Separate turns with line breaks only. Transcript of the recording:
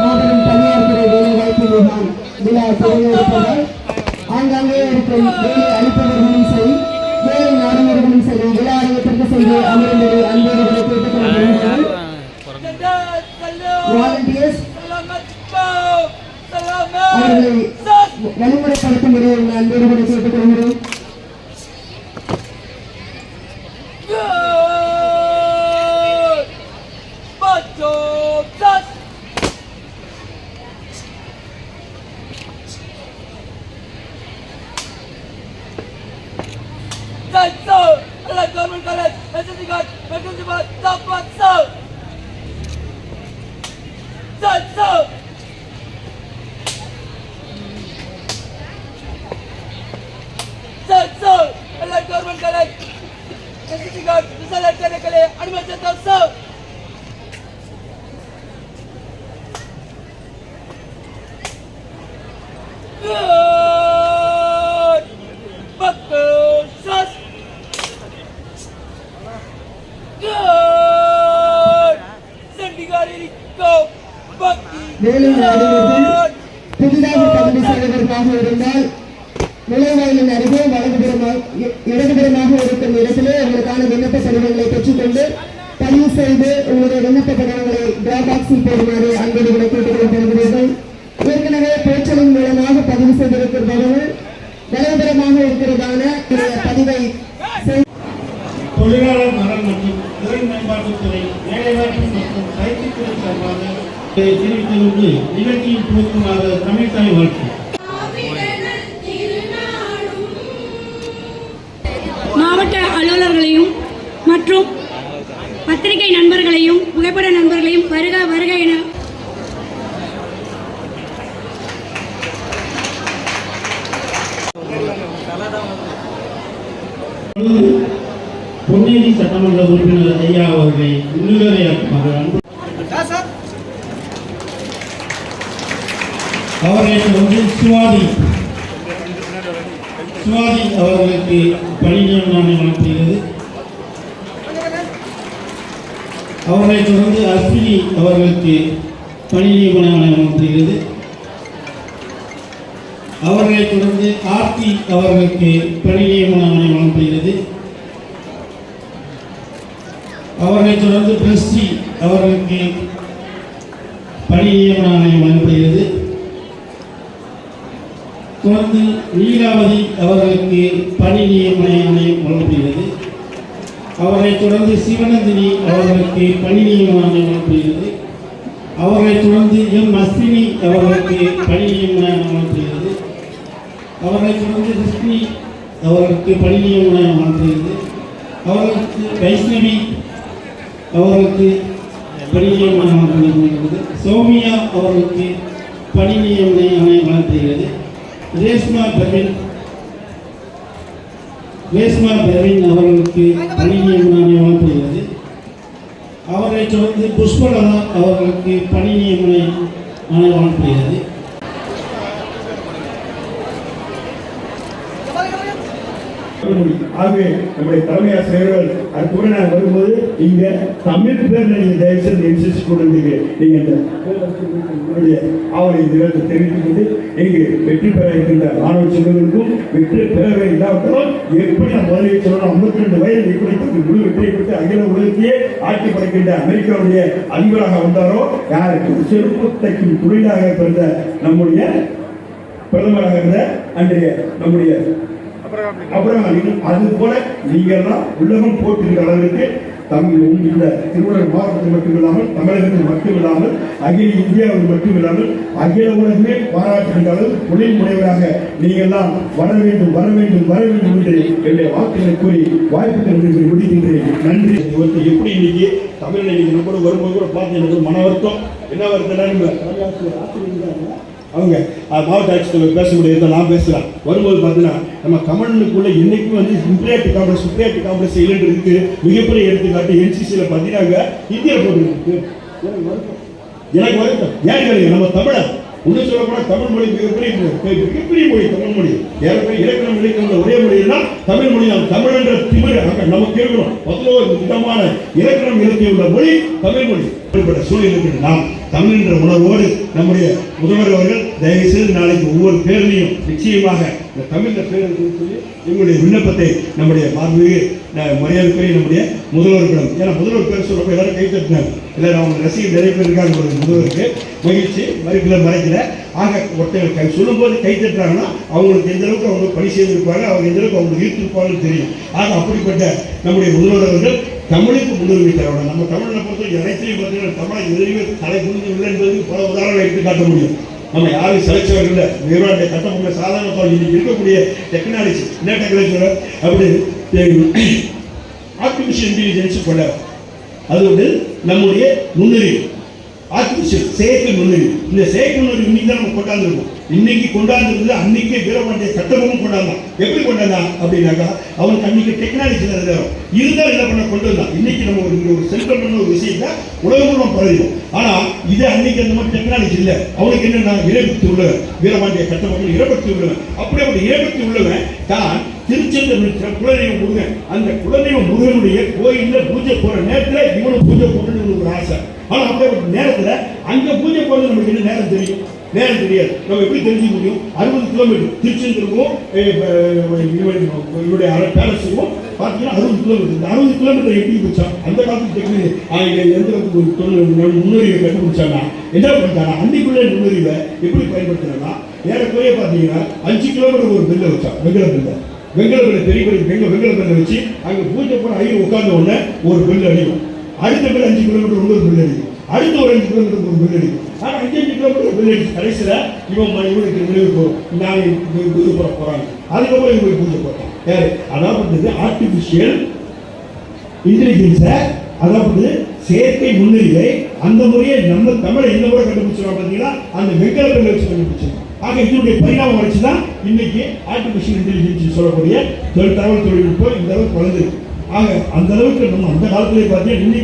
மாபெரும் தனியார் துறை வேலை வாய்ப்பு விழா தொடங்கியிருப்பதால் ஆங்காங்கே இருக்கும் வேலை அளிப்பவர்களும் சரி வேலை நாடுபவர்களும் சரி விழா ஆணையத்திற்கு சென்று அமர்ந்தது அன்போடு கூட கேட்டுக்கொள்கிறார்கள் வாலண்டியர்ஸ் அவர்களை வழிமுறைப்படுத்தும் உங்களை அன்போடு கூட கேட்டுக்கொள்கிறோம்
Mendeligan, Mendeligan, dapat sah. Dan sah. Dan sah. Allah government collect. Mendeligan, misalnya kerja kerja, anu macam sah. Bucky!
வேலை புதிதாக பதவி செய்வதற்காக இருந்தால் நுழைவாயிலின் அருகே வலதுபுறமாக இடதுபுறமாக இருக்கும் இடத்திலே உங்களுக்கான விண்ணப்ப படிவங்களை பெற்றுக்கொண்டு பதிவு செய்து உங்களுடைய விண்ணப்ப படிவங்களை டிரா பாக்ஸில் போடுமாறு அன்போடு கூட கேட்டுக்கொள்ளப்படுகிறீர்கள் ஏற்கனவே போர்ச்சலின் மூலமாக பதிவு செய்திருக்கிறவர்கள் வலதுபுறமாக இருக்கிறதான
துவக்கமாக தமிழ்தாய் வாழ்த்து
மாவட்ட அலுவலர்களையும் மற்றும் பத்திரிகை நண்பர்களையும் புகைப்பட நண்பர்களையும் வருக வருக என
பொன்னேரி சட்டமன்ற உறுப்பினர் ஐயா அவர்களை முன்னுரையாக்குமாறு அன்பு அவர்களை தொடர்ந்து சுவாதி. சுவாதி அவர்களுக்கு பணி நியமனம் வழங்கப்படுகிறது. அவர்களை தொடர்ந்து அஸ்வினி அவர்களுக்கு பணி நியமனம் வழங்கப்படுகிறது. அவர்களை தொடர்ந்து ஆர்த்தி அவர்களுக்கு பணி நியமனம் வழங்கப்படுகிறது. அவர்களை தொடர்ந்து பிரஸ்டி அவர்களுக்கு பணி நியமன ஆணையம் வழங்கப்படுகிறது. தொடர்ந்து லீலாவதி அவர்களுக்கு பணி நியமன ஆணையம் வழங்கப்படுகிறது அவரை தொடர்ந்து சிவநந்தினி அவர்களுக்கு பணி நியமன ஆணையம் வழங்கப்படுகிறது அவரை தொடர்ந்து எம் அஸ்வினி அவர்களுக்கு பணி நியமன ஆணையம் வழங்கப்படுகிறது அவரை தொடர்ந்து கிருஷ்ணி அவர்களுக்கு பணி நியமன ஆணையம் வழங்கப்படுகிறது அவர்களுக்கு வைஷ்ணவி அவர்களுக்கு பணி நியமன ஆணையம் வழங்கப்படுகிறது சௌமியா அவர்களுக்கு பணி நியமன ஆணையம் வழங்கப்படுகிறது ரேஷ்மா பிரவீன். ரேஷ்மா பிரவீன் அவர்களுக்கு பணி வழங்கப்படுகிறது அவரை தொடர்ந்து புஷ்பலதா அவர்களுக்கு பணி நியமன ஆணையம் வழங்கப்படுகிறது
ஆகவே நம்முடைய தலைமை ஆசிரியர்கள் அற்புதம் நான் வரும்போது இங்க தமிழ் பேர்ல நீங்க தயவு இன்சிஸ்ட் கொடுங்க நீங்க இந்த உங்களுடைய ஆவலை நிகழ்த்து கொண்டு இங்கு வெற்றி பெற இருக்கின்ற மாணவ செல்வங்களுக்கும் வெற்றி பெறவே இல்லாவிட்டாலும் எப்படி நான் முதலில் சொல்லணும்? ஐம்பத்தி ரெண்டு வயது எப்படி முழு வெற்றியை பெற்று அகில உலகத்தையே ஆட்சி படைக்கின்ற அமெரிக்காவுடைய அதிபராக வந்தாரோ? யாருக்கு செருப்பு தைக்கும் தொழிலாக பிறந்த நம்முடைய பிரதமராக இருந்த அன்றைய நம்முடைய அப்புறம் அது போல நீங்க எல்லாம் உலகம் போட்டுகிற அளவிற்கு தமிழ் இந்த திருவள்ளூர் மாவட்டத்தில் மட்டும் இல்லாமல் தமிழகத்தில் மட்டும் இல்லாமல் அகில இந்தியாவில் மட்டும் இல்லாமல் அகில உலகமே பாராட்டுகின்ற அளவு தொழில் முனைவராக நீங்கள் வர வேண்டும் வர வேண்டும் வர வேண்டும் என்று என்னுடைய வாக்குகளை கூறி வாய்ப்புகள் நன்றி. முடிக்கின்றேன் நன்றி எப்படி இன்னைக்கு தமிழ்ல இன்னைக்கு நம்ம வரும்போது கூட பார்த்து எனக்கு மன வருத்தம். என்ன வருத்தம் அவங்க மாவட்ட ஆட்சித்தலைவர் பேச முடியாது நான் பேசுகிறேன் வரும்போது பார்த்தீங்கன்னா நம்ம கமலுக்குள்ள என்றைக்கும் வந்து சுப்ரியாட்டு காங்கிரஸ் சுப்ரியாட்டு காங்கிரஸ் இல்லைன்றதுக்கு மிகப்பெரிய எடுத்துக்காட்டு என்சிசியில் பார்த்தீங்கன்னா இந்தியா போட்டு எனக்கு வருத்தம். எனக்கு வருத்தம். ஏன் கிடையாது நம்ம தமிழர். இன்னும் சொல்ல போனா தமிழ் மொழி மிகப்பெரிய மிகப்பெரிய மொழி தமிழ் மொழி. ஏற்கனவே இலக்கணம் இலக்கணம் ஒரே மொழினா தமிழ் மொழி தான் தமிழ் என்ற திமிர் அங்கே நமக்கு இருக்கணும் பதினோரு விதமான இலக்கணம் இலக்கியம் உள்ள மொழி தமிழ் மொழி. இப்படிப்பட்ட சூழல் நாம் தமிழ் என்ற உணர்வோடு நம்முடைய முதல்வர் அவர்கள் தயவு செய்து நாளைக்கு ஒவ்வொரு பேர்லையும் நிச்சயமாக இந்த தமிழ்ல பேர் சொல்லி எங்களுடைய விண்ணப்பத்தை நம்முடைய பார்வையை மரியாதைக்குரிய நம்முடைய முதல்வர்களிடம் ஏன்னா முதல்வர் பேர் சொல்றப்ப எல்லாரும் கை தட்டினாங்க. இல்லை அவங்க ரசிகர் நிறைய பேர் இருக்காங்க ஒரு முதல்வருக்கு. மகிழ்ச்சி மறுக்கல மறைக்கல. ஆக ஒருத்தர் கை சொல்லும்போது கை தட்டுறாங்கன்னா அவங்களுக்கு எந்த அளவுக்கு அவங்க பணி செய்திருப்பாங்க அவங்க எந்த அளவுக்கு அவங்க ஈர்த்திருப்பாங்கன்னு தெரியும். ஆக அப்படிப்பட்ட நம்முடைய முதல்வர் அவர்கள் தமிழுக்கு முன்னுரிமை தரணும் நம்ம தமிழை பொறுத்த அனைத்தையும் பார்த்தீங்கன்னா தமிழை எதிரிவே தலை குனிந்து இல்லை என்பதற்கு பல உதாரணம் எடுத்து காட்ட முடியும். நம்ம யாரும் செலக்ஷன் இல்லை. நிறுவனத்தை கட்டமைப்பு சாதாரண தொழில் இன்னைக்கு இருக்கக்கூடிய டெக்னாலஜி. என்ன டெக்னாலஜி அப்படி ஆர்டிஃபிஷியல் இன்டெலிஜென்ஸ் கொள்ள அது வந்து நம்முடைய முன்னுரிமை ஆர்டிஃபிஷியல் செயற்கை நுண்ணறிவு. இந்த செயற்கை நுண்ணறிவு இன்னைக்கு தான் நம்ம கொண்டாந்துருக்கோம். இன்னைக்கு கொண்டாந்துருந்தது அன்னைக்கே வீரபாண்டிய சட்டமும் கொண்டாந்தான். எப்படி கொண்டாந்தான் அப்படின்னாக்கா அவனுக்கு அன்னைக்கு டெக்னாலஜி இருந்தாலும் இருந்தால் என்ன பண்ண கொண்டு வந்தான். இன்னைக்கு நம்ம ஒரு ஒரு சென்ட்ரல் பண்ண ஒரு விஷயத்த உலகம் நம்ம பழகிறோம் ஆனால் இது அன்னைக்கு அந்த மாதிரி டெக்னாலஜி இல்லை. அவனுக்கு என்னன்னா இறைபக்தி உள்ளவன் வீரபாண்டிய கட்டபொம்மன் இறைபக்தி உள்ளவன் அப்படி ஒரு இறைபக்தி உள்ளவன் தான் திருச்செந்தூர் குலதெய்வம் முருகன். அந்த குலதெய்வ முருகனுடைய கோயிலில் பூஜை போற நேரத்தில் இவனும் பூஜை போடணும்னு ஒரு ஆசை. ஆனால் அப்படியே ஒரு நேரத்தில் அங்கே பூஜை போறது நமக்கு என்ன நேரம் தெரியும்? நேரம் தெரியாது. நம்ம எப்படி தெரிஞ்சுக்க முடியும்? அறுபது கிலோமீட்டர் திருச்செந்தூருக்கும் eh, இவருடைய பேலஸுக்கும் பார்த்தீங்கன்னா அறுபது கிலோமீட்டர் இந்த அறுபது கிலோமீட்டர் எப்படி பிடிச்சான் அந்த காலத்து டெக்னிக் எந்த ஒரு தொழில் முன்னுரிமை கண்டுபிடிச்சாங்கன்னா என்ன பண்ணிட்டாங்க அன்னைக்குள்ள நுண்ணறிவை எப்படி பயன்படுத்தினா ஏறக்குறைய பார்த்தீங்கன்னா அஞ்சு கிலோமீட்டர் ஒரு பில்லை வச்சான். வெங்கல பில்லை வெங்கல பில்லை பெரிய பெரிய வெங்க வெங்கல பில்லை வச்சு அங்கே பூஜை போன ஐயர் உட்கார்ந்த உடனே ஒரு பில் அடிக்கும். அடுத்த பில் அஞ்சு கிலோமீட்டர் இன்னொரு பில் அடிக்கும். அடுத்த ஒரு அஞ்சு கிலோமீட்டர் ஒரு பில் அடிக்கும். ஆனால் அஞ்சு அஞ்சு கிலோமீட்டர் பில் அடிச்சு கடைசியில் இவன் இவனுக்கு விளைவு போகிறோம் நாங்கள் பூஜை போட போகிறாங்க அதுக்கப்புறம் இவங்களுக்கு பூஜை போட்டோம் யாரு? அதாவது ஆர்டிஃபிஷியல் இன்டெலிஜென்ஸை அதாவது செயற்கை முன்னுரிமை அந்த முறையை நம்ம தமிழை எந்த முறை கண்டுபிடிச்சிருக்கோம் பார்த்தீங்கன்னா அந்த வெங்கல பெண்ணை வச்சு கண்டுபிடிச்சிருக்கோம் ஆக இதனுடைய பரிணாமம் வளர்ச்சி தான் இன்னைக்கு ஆர்டிபிஷியல் இன்டெலிஜென்ஸ் சொல்லக்கூடிய தொழில் தகவல் தொழில்நுட்பம் இந்த அளவுக்கு வளர்ந்துருக்கு. ஆக அந்த அளவுக்கு நம்ம அந்த காலத்திலே பார்த்தீங்கன்னா இன்னைக்கு